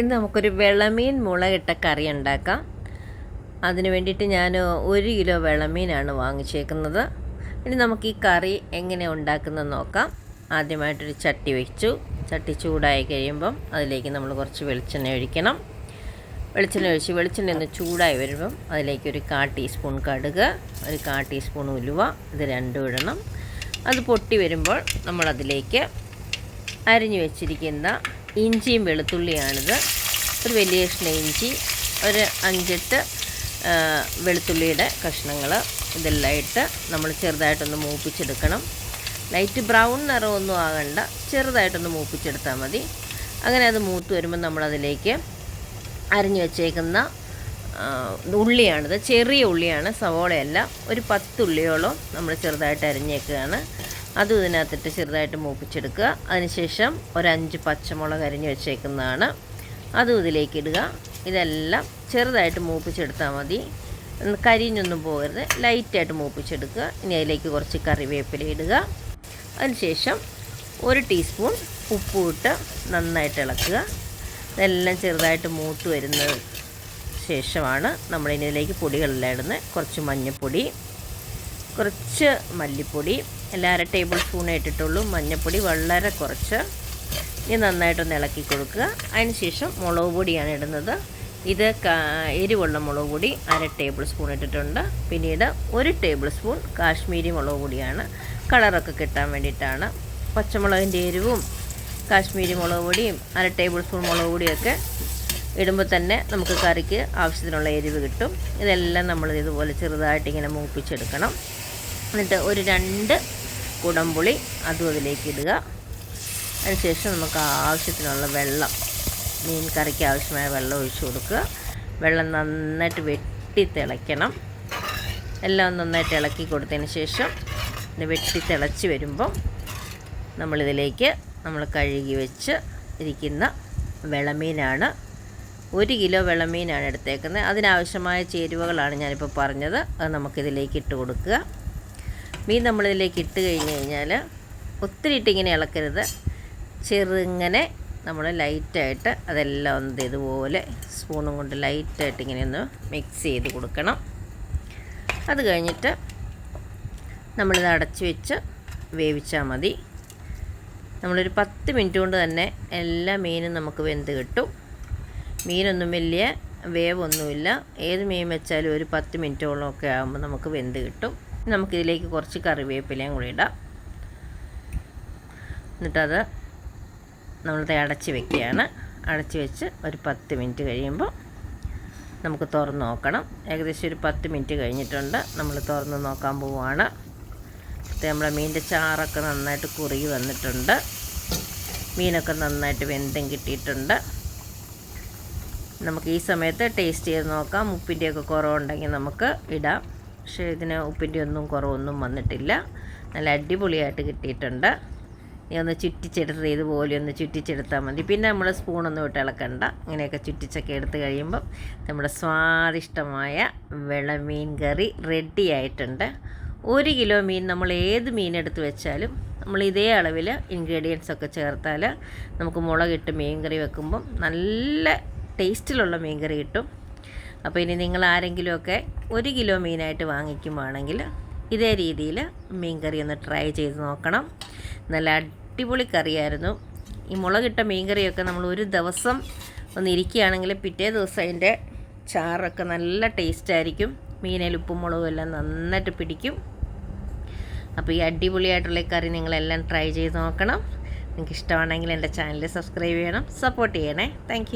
ഇന്ന് നമുക്കൊരു വെളമീൻ മുളകിട്ട കറി ഉണ്ടാക്കാം. അതിന് വേണ്ടിയിട്ട് ഞാൻ ഒരു കിലോ വെളമീനാണ് വാങ്ങിച്ചേക്കുന്നത്. ഇനി നമുക്ക് ഈ കറി എങ്ങനെ ഉണ്ടാക്കുന്നത് നോക്കാം. ആദ്യമായിട്ടൊരു ചട്ടി വെച്ചു. ചട്ടി ചൂടായി കഴിയുമ്പം അതിലേക്ക് നമ്മൾ കുറച്ച് വെളിച്ചെണ്ണ ഒഴിക്കണം. വെളിച്ചെണ്ണ ഒഴിച്ച് വെളിച്ചെണ്ണ ഒന്ന് ചൂടായി വരുമ്പം അതിലേക്ക് ഒരു കാ ടീസ്പൂൺ കടുക് ഒരു കാ ടീസ്പൂൺ ഉലുവ ഇത് രണ്ടും ഇടണം. അത് പൊട്ടി വരുമ്പോൾ നമ്മളതിലേക്ക് അരിഞ്ഞു വെച്ചിരിക്കുന്ന ഇഞ്ചിയും വെളുത്തുള്ളിയാണിത്. ഒരു വലിയ കഷ്ണം ഇഞ്ചി ഒരു അഞ്ചെട്ട് വെളുത്തുള്ളിയുടെ കഷ്ണങ്ങൾ ഇതെല്ലാം ഇട്ട് നമ്മൾ ചെറുതായിട്ടൊന്ന് മൂപ്പിച്ചെടുക്കണം. ലൈറ്റ് ബ്രൗൺ നിറമൊന്നും ആകണ്ട ചെറുതായിട്ടൊന്ന് മൂപ്പിച്ചെടുത്താൽ മതി. അങ്ങനെ അത് മൂത്ത് വരുമ്പോൾ നമ്മളതിലേക്ക് അരിഞ്ഞു വെച്ചേക്കുന്ന ഉള്ളിയാണിത്. ചെറിയ ഉള്ളിയാണ് സവോളയല്ല. ഒരു പത്തുള്ളിയോളം നമ്മൾ ചെറുതായിട്ട് അരിഞ്ഞേക്കുകയാണ് അതും ഇതിനകത്തിട്ട് ചെറുതായിട്ട് മൂപ്പിച്ചെടുക്കുക. അതിനുശേഷം ഒരഞ്ച് പച്ചമുളക് അരിഞ്ഞ് വെച്ചേക്കുന്നതാണ്. അതും ഇതിലേക്ക് ഇടുക. ഇതെല്ലാം ചെറുതായിട്ട് മൂപ്പിച്ചെടുത്താൽ മതി. കരിഞ്ഞൊന്നും പോകരുത്. ലൈറ്റായിട്ട് മൂപ്പിച്ചെടുക്കുക. ഇനി അതിലേക്ക് കുറച്ച് കറിവേപ്പില ഇടുക. അതിനുശേഷം ഒരു ടീസ്പൂൺ ഉപ്പും ഇട്ട് നന്നായിട്ട് ഇളക്കുക. ഇതെല്ലാം ചെറുതായിട്ട് മൂത്ത് വരുന്നത് ശേഷമാണ് നമ്മളിതിലേക്ക് പൊടികളെല്ലാം ഇടുന്നത്. കുറച്ച് മഞ്ഞൾപ്പൊടി കുറച്ച് മല്ലിപ്പൊടി എല്ലാ അര ടേബിൾ സ്പൂണേ ഇട്ടിട്ടുള്ളൂ. മഞ്ഞൾപ്പൊടി വളരെ കുറച്ച്. ഇനി നന്നായിട്ടൊന്ന് ഇളക്കി കൊടുക്കുക. അതിന് ശേഷം മുളക് പൊടിയാണ് ഇടുന്നത്. ഇത് എരിവുള്ള മുളക് പൊടി അര ടേബിൾ സ്പൂൺ ഇട്ടിട്ടുണ്ട്. പിന്നീട് ഒരു ടേബിൾ സ്പൂൺ കാശ്മീരി മുളക് പൊടിയാണ്. കളറൊക്കെ കിട്ടാൻ വേണ്ടിയിട്ടാണ്. പച്ചമുളകിന്റെ എരിവും കാശ്മീരി മുളക് പൊടിയും അര ടേബിൾ സ്പൂൺ മുളക് പൊടിയൊക്കെ ഇടുമ്പോൾ തന്നെ നമുക്ക് കറിക്ക് ആവശ്യത്തിനുള്ള എരിവ് കിട്ടും. ഇതെല്ലാം നമ്മൾ ഇതുപോലെ ചെറുതായിട്ട് ഇങ്ങനെ മൂപ്പിച്ചെടുക്കണം. എന്നിട്ട് ഒരു രണ്ട് കുടംപുളി അതും അതിലേക്ക് ഇടുക. അതിനുശേഷം നമുക്ക് ആവശ്യത്തിനുള്ള വെള്ളം മീൻ കറിക്ക് ആവശ്യമായ വെള്ളം ഒഴിച്ച് കൊടുക്കുക. വെള്ളം നന്നായിട്ട് വെട്ടി തിളയ്ക്കണം. എല്ലാം നന്നായിട്ട് ഇളക്കി കൊടുത്തതിന് ശേഷം ഇത് വെട്ടി തിളച്ച് വരുമ്പം നമ്മളിതിലേക്ക് നമ്മൾ കഴുകി വെച്ച് ഇരിക്കുന്ന വിളമീനാണ് ഒരു കിലോ വെള്ളമീനാണ് എടുത്തേക്കുന്നത്. അതിനാവശ്യമായ ചേരുവകളാണ് ഞാനിപ്പോൾ പറഞ്ഞത്. അത് നമുക്കിതിലേക്ക് ഇട്ട് കൊടുക്കുക. മീൻ നമ്മളിതിലേക്ക് ഇട്ട് കഴിഞ്ഞ് കഴിഞ്ഞാൽ ഒത്തിരി ഇട്ടിങ്ങനെ ഇളക്കരുത്. ചെറുങ്ങനെ നമ്മൾ ലൈറ്റായിട്ട് അതെല്ലാം ഒന്ന് ഇതുപോലെ സ്പൂണും കൊണ്ട് ലൈറ്റായിട്ട് ഇങ്ങനെ ഒന്ന് മിക്സ് ചെയ്ത് കൊടുക്കണം. അത് കഴിഞ്ഞിട്ട് നമ്മളിത് അടച്ചു വെച്ച് വേവിച്ചാൽ മതി. നമ്മളൊരു പത്ത് മിനിറ്റ് കൊണ്ട് തന്നെ എല്ലാ മീനും നമുക്ക് വെന്ത് കിട്ടും. മീനൊന്നും വലിയ വേവൊന്നുമില്ല. ഏത് മീൻ വെച്ചാലും ഒരു പത്ത് മിനിറ്റോളം ഒക്കെ ആകുമ്പോൾ നമുക്ക് വെന്ത് കിട്ടും. നമുക്കിതിലേക്ക് കുറച്ച് കറിവേപ്പിലയും കൂടി ഇടാം. എന്നിട്ടത് നമ്മളത് അടച്ച് വെക്കുകയാണ്. അടച്ച് വെച്ച് ഒരു പത്ത് മിനിറ്റ് കഴിയുമ്പോൾ നമുക്ക് തുറന്ന് നോക്കണം. ഏകദേശം ഒരു പത്ത് മിനിറ്റ് കഴിഞ്ഞിട്ടുണ്ട്. നമ്മൾ തുറന്ന് നോക്കാൻ പോവുകയാണ്. നമ്മുടെ മീനിന്റെ ചാറൊക്കെ നന്നായിട്ട് കുറുകി വന്നിട്ടുണ്ട്. മീനൊക്കെ നന്നായിട്ട് വെന്തം കിട്ടിയിട്ടുണ്ട്. നമുക്ക് ഈ സമയത്ത് ടേസ്റ്റ് ചെയ്ത് നോക്കാം. ഉപ്പിന്റെയൊക്കെ കുറവുണ്ടെങ്കിൽ നമുക്ക് ഇടാം. പക്ഷേ ഇതിന് ഉപ്പിന്റെ ഒന്നും കുറവൊന്നും വന്നിട്ടില്ല. നല്ല അടിപൊളിയായിട്ട് കിട്ടിയിട്ടുണ്ട്. ഇനി ഒന്ന് ചുറ്റിച്ചെടുത്ത് ഇതുപോലെ ഒന്ന് ചുറ്റിച്ചെടുത്താൽ മതി. പിന്നെ നമ്മൾ സ്പൂണൊന്നും ഇട്ട് ഇളക്കണ്ട. ഇങ്ങനെയൊക്കെ ചുറ്റിച്ചൊക്കെ എടുത്ത് കഴിയുമ്പം നമ്മുടെ സ്വാദിഷ്ടമായ വെളമീൻ കറി റെഡി ആയിട്ടുണ്ട്. ഒരു കിലോ മീൻ നമ്മൾ ഏത് മീൻ എടുത്ത് വെച്ചാലും നമ്മൾ ഇതേ അളവിൽ ഇൻഗ്രീഡിയൻസ് ഒക്കെ ചേർത്താൽ നമുക്ക് മുളകിട്ട് മീൻ കറി വെക്കുമ്പം നല്ല ടേസ്റ്റിലുള്ള മീൻ കറി കിട്ടും. അപ്പോൾ ഇനി നിങ്ങൾ ആരെങ്കിലുമൊക്കെ ഒരു കിലോ മീനായിട്ട് വാങ്ങിക്കുവാണെങ്കിൽ ഇതേ രീതിയിൽ മീൻ കറി ഒന്ന് ട്രൈ ചെയ്ത് നോക്കണം. നല്ല അടിപൊളി കറിയായിരുന്നു. ഈ മുളകിട്ട മീൻ കറിയൊക്കെ നമ്മൾ ഒരു ദിവസം ഒന്ന് ഇരിക്കുകയാണെങ്കിൽ പിറ്റേ ദിവസം അതിന്റെ ചാറൊക്കെ നല്ല ടേസ്റ്റായിരിക്കും മീനിൽ ഉപ്പും മുളകും എല്ലാം നന്നായിട്ട് പിടിക്കും. അപ്പോൾ ഈ അടിപൊളിയായിട്ടുള്ള കറി നിങ്ങളെല്ലാം ട്രൈ ചെയ്ത് നോക്കണം. നിങ്ങൾക്ക് ഇഷ്ടമാണെങ്കിൽ എന്റെ ചാനൽ സബ്സ്ക്രൈബ് ചെയ്യണം സപ്പോർട്ട് ചെയ്യണേ. താങ്ക്